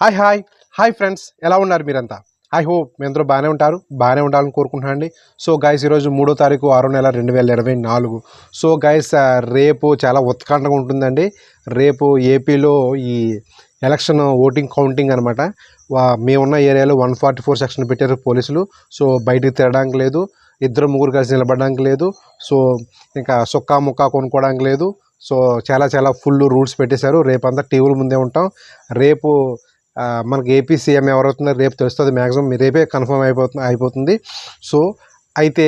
Hi hi. Hi friends. ఎలా ఉన్నారు మీరంతా? ఐ హోప్ మీ అందరూ బాగానే ఉంటారు. బాగానే ఉండాలని కోరుకుంటున్నాను అండి సో గైస్ ఈరోజు మూడో తారీఖు ఆరో నెల రెండు వేల ఇరవై నాలుగు. సో గైస్ రేపు చాలా ఉత్కంఠగా ఉంటుందండి. రేపు ఏపీలో ఈ ఎలక్షన్ ఓటింగ్ కౌంటింగ్ అనమాట మేమున్న ఏరియాలో వన్ ఫార్టీ ఫోర్ సెక్షన్ పెట్టారు పోలీసులు. సో బయటికి తిరగడానికి లేదు. ఇద్దరు ముగ్గురు కలిసి నిలబడడానికి లేదు. సో ఇంకా సుక్కా ముక్కా కొనుక్కోవడానికి లేదు. సో చాలా చాలా ఫుల్ రూల్స్ పెట్టేశారు. రేపంతా టీవీల ముందే ఉంటాం. రేపు మనకి ఏపీ సీఎం ఎవరవుతున్నారు రేపు తెలుస్తుంది మ్యాక్సిమం రేపే కన్ఫర్మ్ అయిపోతుంది అయిపోతుంది. సో అయితే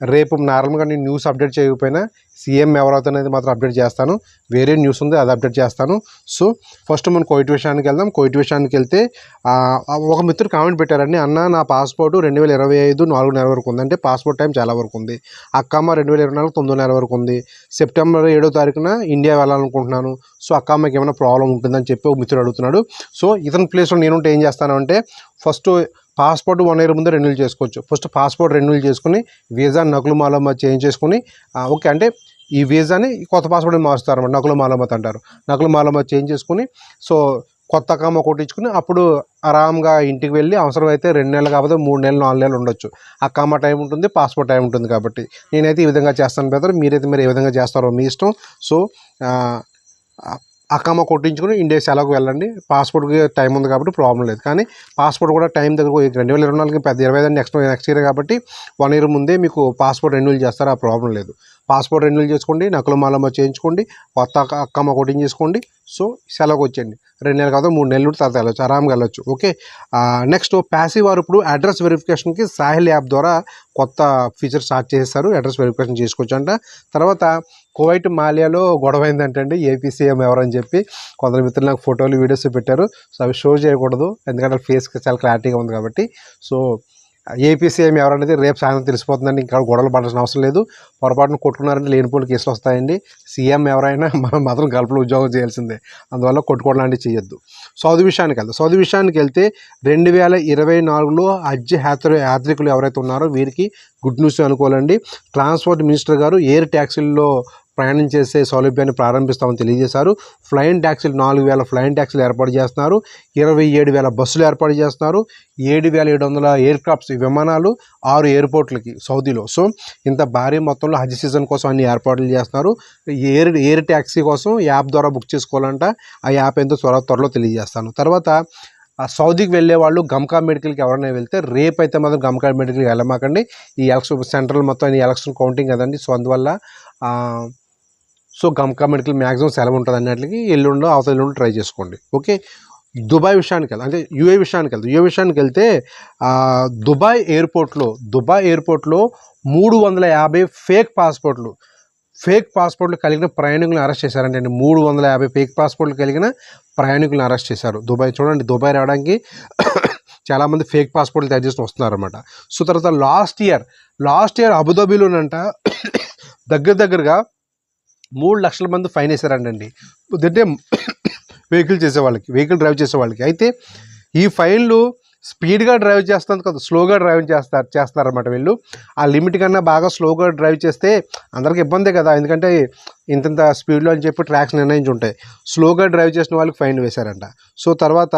రేపు నార్మల్గా నేను న్యూస్ అప్డేట్ చేయకపోయినా సీఎం ఎవరవుతున్నది మాత్రం అప్డేట్ చేస్తాను. వేరే న్యూస్ ఉంది అది అప్డేట్ చేస్తాను. సో ఫస్ట్ మనం కోయిట్ విషయానికి వెళ్దాం. కోయిట్ విషయానికి వెళ్తే ఒక మిత్రుడు కామెంట్ పెట్టారండి అన్న నా పాస్పోర్ట్ రెండు వేల ఇరవై ఐదు నాలుగు నెల వరకు ఉంది. అంటే పాస్పోర్ట్ టైం చాలా వరకు ఉంది. అక్కమ్మ రెండు వేల ఇరవై నాలుగు తొమ్మిదో నెల వరకు ఉంది. సెప్టెంబర్ ఏడో తారీఖున ఇండియా వెళ్ళాలనుకుంటున్నాను. సో అక్కమ్మకి ఏమైనా ప్రాబ్లం ఉంటుందని చెప్పి ఒక మిత్రుడు అడుగుతున్నాడు. సో ఇతని ప్లేస్లో నేనుంటే ఏం చేస్తాను అంటే ఫస్ట్ పాస్పోర్ట్ వన్ ఇయర్ ముందే రెన్యూల్ చేసుకోవచ్చు. ఫస్ట్ పాస్పోర్ట్ రెన్యూల్ చేసుకుని వీసా నకులు మాలమ్మ చేంజ్ చేసుకుని ఓకే అంటే ఈ వీసాని కొత్త పాస్పోర్ట్ని మారుస్తారు అనమాట నకులు మాలమ్మత్ అంటారు. నకులు మాలమ్మ చేంజ్ చేసుకుని సో కొత్త అక్కమ్మ కొట్టించుకుని అప్పుడు ఆరామ్గా ఇంటికి వెళ్ళి అవసరమైతే రెండు నెలలు కాకపోతే మూడు నెలలు నాలుగు నెలలు ఉండొచ్చు. ఆ కామ టైం ఉంటుంది పాస్పోర్ట్ టైం ఉంటుంది కాబట్టి. నేనైతే ఈ విధంగా చేస్తాను బెదర్ మీరైతే మీరు ఏ విధంగా చేస్తారో మీ ఇష్టం. సో ఆ, అక్కమ్మ కొట్టించుకుని ఇండియా సెలవుకు వెళ్ళండి. పాస్పోర్ట్కి టైం ఉంది కాబట్టి ప్రాబ్లం లేదు. కానీ పాస్పోర్ట్ కూడా టైం దగ్గర రెండు వేల ఇరవై నాలుగు పెద్ద ఇరవై ఐదు నెక్స్ట్ నెక్స్ట్ ఇయర్ కాబట్టి వన్ ఇయర్ ముందే మీకు పాస్పోర్ట్ రెన్యూల్ చేస్తారు. ఆ ప్రాబ్లం లేదు. పాస్పోర్ట్ రెన్యూల్ చేసుకోండి నకలు మాలమ్మ చేయించుకోండి కొత్త అక్క- అక్కమ్మ కొట్టింగ్ చేసుకోండి. సో సెలవుకి వచ్చేయండి. రెండు నెలలు కాదు మూడు నెలలు తర్వాత వెళ్ళొచ్చు. ఆరామ్గా వెళ్ళొచ్చు. ఓకే? నెక్స్ట్ ప్యాసివ్ వారు ఇప్పుడు అడ్రస్ వెరిఫికేషన్కి సాహిల్ యాప్ ద్వారా కొత్త ఫీచర్ స్టార్ట్ చేస్తారు. అడ్రస్ వెరిఫికేషన్ చేసుకోవచ్చు అంట తర్వాత కువైట్ మాలియాలో గొడవ అయిందంటండి ఏపీ సీఎం ఎవరని చెప్పి కొందరు మిత్రులు నాకు ఫోటోలు వీడియోస్ పెట్టారు. సో అవి షో చేయకూడదు. ఎందుకంటే ఫేస్ చాలా క్లారిటీగా ఉంది కాబట్టి. సో ఏపీ సీఎం ఎవరనేది రేపు సాయంత్రం తెలిసిపోతుందండి. ఇంకా గొడవలు పడాల్సిన అవసరం లేదు. పొరపాటున కొట్టుకున్నారంటే లేనిపోలు కేసులు వస్తాయండి. సీఎం ఎవరైనా మనం మాత్రం గల్పలు ఉద్యోగం చేయాల్సిందే. అందువల్ల కొట్టుకోవడం లాంటివి చేయొద్దు. సౌదీ విషయానికి వెళ్తాం సౌదీ విషయానికి వెళ్తే రెండు వేల ఇరవై నాలుగులో హజ్ యాత్ర యాత్రికులు ఎవరైతే ఉన్నారో వీరికి గుడ్ న్యూస్ అనుకోవాలండి. ట్రాన్స్పోర్ట్ మినిస్టర్ గారు ఎయిర్ ట్యాక్సీల్లో ప్రయాణం చేసే సౌలభ్యాన్ని ప్రారంభిస్తామని తెలియజేశారు. ఫ్లైన్ ట్యాక్సీలు నాలుగు వేల ఫ్లైన్ ట్యాక్సీలు ఏర్పాటు చేస్తున్నారు. ఇరవై ఏడు వేల బస్సులు ఏర్పాటు చేస్తున్నారు. ఏడు వేల ఏడు వందల ఎయిర్ క్రాఫ్ట్స్ విమానాలు ఆరు ఎయిర్పోర్ట్లకి సౌదీలో. సో ఇంత భారీ మొత్తంలో హజ్ సీజన్ కోసం అన్ని ఏర్పాట్లు చేస్తున్నారు. ఎయిర్ ఎయిర్ ట్యాక్సీ కోసం యాప్ ద్వారా బుక్ చేసుకోవాలంట. ఆ యాప్ ఎంతో త్వర త్వరలో తెలియజేస్తాను. తర్వాత సౌదీకి వెళ్ళే వాళ్ళు గమ్కా మెడికల్కి ఎవరైనా వెళ్తే రేపైతే మాత్రం గమ్కా మెడికల్కి వెళ్ళమాకండి. ఈ ఎలక్షన్ సెంట్రల్ మొత్తం ఈ ఎలక్షన్ కౌంటింగ్ కదండి. సో అందువల్ల సో గమ్కా మెడికల్ మ్యాక్సిమం సెలవు ఉంటుంది అన్నట్లకి ఎల్లుండో అవతల ఎల్లుండి ట్రై చేసుకోండి. ఓకే? దుబాయ్ విషయానికి వెళ్తే అంటే యుఏ విషయానికి వెళ్తే యూఏ విషయానికి వెళ్తే దుబాయ్ ఎయిర్పోర్ట్లో దుబాయ్ ఎయిర్పోర్ట్లో మూడు వందల యాభై ఫేక్ పాస్పోర్ట్లు. ఫేక్ పాస్పోర్ట్లు కలిగిన ప్రయాణికులను అరెస్ట్ చేశారంటే అండి మూడు వందల యాభై ఫేక్ పాస్పోర్ట్లు కలిగిన ప్రయాణికులను అరెస్ట్ చేశారు దుబాయ్. చూడండి దుబాయ్ రావడానికి చాలామంది ఫేక్ పాస్పోర్ట్లు తయారు చేసి వస్తున్నారన్నమాట. సో తర్వాత లాస్ట్ ఇయర్ లాస్ట్ ఇయర్ అబుదాబీలోనంట దగ్గర దగ్గరగా మూడు లక్షల మంది ఫైన్ వేశారంటండి. అంటే వెహికల్ చేసే వాళ్ళకి వెహికల్ డ్రైవ్ చేసే వాళ్ళకి. అయితే ఈ ఫైన్లు స్పీడ్గా డ్రైవ్ చేస్తుంది కదా స్లోగా డ్రైవ్ చేస్తారు చేస్తారన్నమాట వీళ్ళు. ఆ లిమిట్ కన్నా బాగా స్లోగా డ్రైవ్ చేస్తే అందరికి ఇబ్బందే కదా. ఎందుకంటే ఇంతంత స్పీడ్లో అని చెప్పి ట్రాక్స్ నిర్ణయించి ఉంటాయి స్లోగా డ్రైవ్ చేసిన వాళ్ళకి ఫైన్ వేశారంట. సో తర్వాత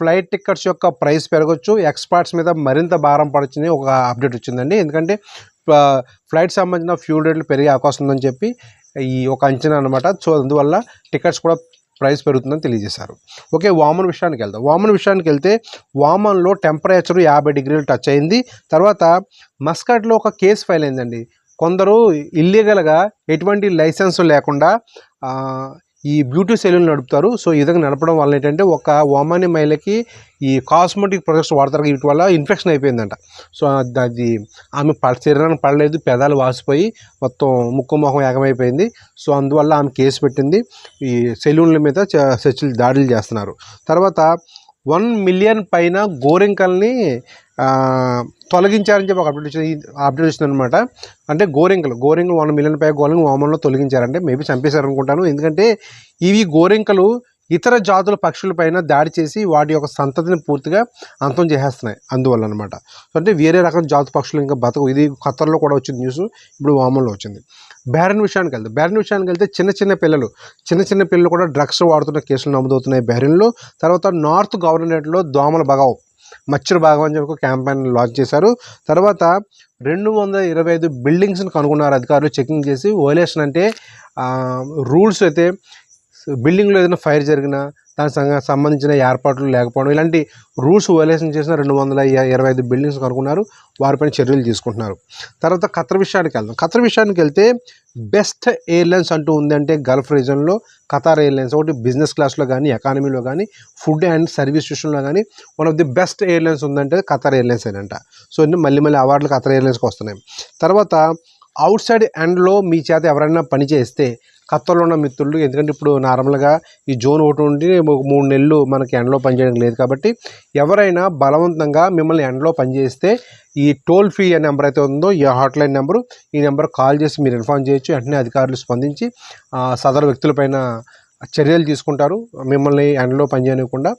ఫ్లైట్ టికెట్స్ యొక్క ప్రైస్ పెరగచ్చు. ఎక్స్పర్ట్స్ మీద మరింత భారం పడుతుంది ఒక అప్డేట్ వచ్చిందండి. ఎందుకంటే ఫ్లైట్ సంబంధించిన ఫ్యూల్ రేట్లు పెరిగే అవకాశం ఉందని చెప్పి ఈ ఒక అంచనా అనమాట సో అందువల్ల టికెట్స్ కూడా ప్రైస్ పెరుగుతుందని తెలియజేశారు. ఓకే వామన్ విషయానికి వెళ్దాం. వామన్ విషయానికి వెళ్తే వామన్లో టెంపరేచర్ యాభై డిగ్రీలు టచ్ అయింది. తర్వాత మస్కట్లో ఒక కేసు ఫైల్ అయిందండి. కొందరు ఇల్లీగల్గా ఎటువంటి లైసెన్స్ లేకుండా ఈ బ్యూటీ సెలూన్ నడుపుతారు. సో ఈ విధంగా నడపడం వల్ల ఏంటంటే ఒక ఓమాని మహిళకి ఈ కాస్మెటిక్ ప్రొడక్ట్స్ వాడతారు. వీటి వల్ల ఇన్ఫెక్షన్ అయిపోయిందంట. సో అది- ఆమె ప శరీరానికి పడలేదు పెదాలు వాసిపోయి మొత్తం ముక్కు మొహం ఏకమైపోయింది. సో అందువల్ల ఆమె కేసు పెట్టింది. ఈ సెలూన్ల మీద చర్చలు దాడులు చేస్తున్నారు. తర్వాత వన్ మిలియన్ పైన గోరింకల్ని తొలగించారని చెప్పి ఒక అప్డేట్ వచ్చింది. అప్డేట్ వచ్చింది అనమాట అంటే గోరింకలు గోరింకలు వన్ మిలియన్ పై గోరింకలు వామన్లో తొలగించారంటే మేబీ చంపేశారు అనుకుంటాను ఎందుకంటే ఇవి గోరింకలు ఇతర జాతుల పక్షులపైన దాడి చేసి వాటి యొక్క సంతతిని పూర్తిగా అంతం చేసేస్తున్నాయి అందువల్ల అనమాట అంటే వేరే రకం జాతు పక్షులు ఇంకా బతకు ఇది ఖతర్లో కూడా వచ్చింది న్యూస్ ఇప్పుడు వామన్లో వచ్చింది. బెహ్రెన్ విషయానికి వెళ్తే బెహ్రెన్ విషయానికి వెళ్తే చిన్న చిన్న పిల్లలు చిన్న చిన్న పిల్లలు కూడా డ్రగ్స్ వాడుతున్న కేసులు నమోదవుతున్నాయి బెహ్రెన్లో తర్వాత నార్త్ గవర్నరేట్లో దోమల బగావ్ మచ్చర్ భాగం అని చెప్పి ఒక క్యాంపెయిన్ లాంచ్ చేశారు. తర్వాత రెండు వందల ఇరవై ఐదు బిల్డింగ్స్ని కనుగొన్నారు అధికారులు చెకింగ్ చేసి ఓలేషన్ అంటే రూల్స్ అయితే బిల్డింగ్లో ఏదైనా ఫైర్ జరిగినా దానికి సంబంధించిన ఏర్పాట్లు లేకపోవడం ఇలాంటి రూల్స్ వైలేషన్ చేసిన రెండు వందల ఇరవై ఐదు బిల్డింగ్స్ కనుక్కున్నారు వారిపైన చర్యలు తీసుకుంటున్నారు. తర్వాత ఖతర్ విషయానికి వెళ్దాం. ఖతర్ విషయానికి వెళ్తే బెస్ట్ ఎయిర్లైన్స్ అంటూ ఉందంటే గల్ఫ్ రీజన్లో ఖతార్ ఎయిర్లైన్స్ ఒకటి బిజినెస్ క్లాస్లో కానీ ఎకానమీలో కానీ ఫుడ్ అండ్ సర్వీస్ స్టేషన్లో కానీ one of the best airlines ఉందంటే ఖతార్ ఎయిర్లైన్స్ అంట సో ఇన్ని మళ్ళీ మళ్ళీ అవార్డులు ఖతార్ ఎయిర్లైన్స్కి వస్తున్నాయి. తర్వాత అవుట్ సైడ్ ఎండ్లో మీ చేత ఎవరైనా పని చేస్తే ఖత్తర్లో ఉన్న మిత్రులు ఎందుకంటే ఇప్పుడు నార్మల్గా ఈ జోన్ ఒకటి ఉండి మూడు నెలలు మనకి ఎండలో పనిచేయడం లేదు కాబట్టి ఎవరైనా బలవంతంగా మిమ్మల్ని ఎండలో పనిచేస్తే ఈ టోల్ ఫ్రీ అనే నెంబర్ అయితే ఉందో ఈ హాట్లైన్ నెంబరు ఈ నెంబర్ కాల్ చేసి మీరు ఇన్ఫార్మ్ చేయొచ్చు. వెంటనే అధికారులు స్పందించి సదరు వ్యక్తులపైన చర్యలు తీసుకుంటారు. మిమ్మల్ని ఎండలో పనిచేయకుండా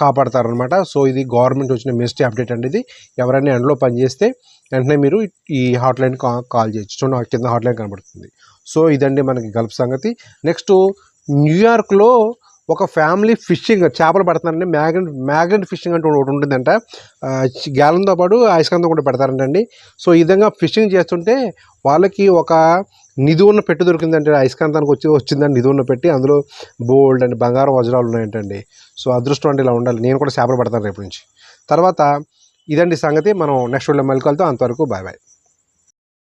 కాపాడతారనమాట సో ఇది గవర్నమెంట్ వచ్చిన మెస్ట్ అప్డేట్ అండి ఇది. ఎవరైనా ఎండలో పనిచేస్తే వెంటనే మీరు ఈ హాట్లైన్ కా కాల్ చేయొచ్చు. చూడండి కింద హాట్లైన్ కనబడుతుంది. సో ఇదండి మనకి గల్ఫ్ సంగతి. నెక్స్ట్ న్యూయార్క్లో ఒక ఫ్యామిలీ ఫిషింగ్ చేపలు పెడతారండి మ్యాగ్నెట్ మ్యాగ్నెట్ ఫిషింగ్ అంటే ఒకటి ఉంటుందంట. ఆ, గ్యాలంతో పాటు అయస్కాంతం కూడా పెడతారంటండి. సో ఈ విధంగా ఫిషింగ్ చేస్తుంటే వాళ్ళకి ఒక నిధి ఉన్న పెట్టి దొరికిందంటే. అయస్కాంతానికి వచ్చి వచ్చిందండి నిధి ఉన్న పెట్టి. అందులో బోల్డ్ అండ్ బంగారం వజ్రాలు ఉన్నాయంటండి. సో అదృష్టం అంటే ఇలా ఉండాలి. నేను కూడా చేపలు పడతాను రేపు నుంచి. తర్వాత ఇదండి సంగతి. మనం నెక్స్ట్ వీడియో మళ్ళీ అంతవరకు బాయ్ బాయ్.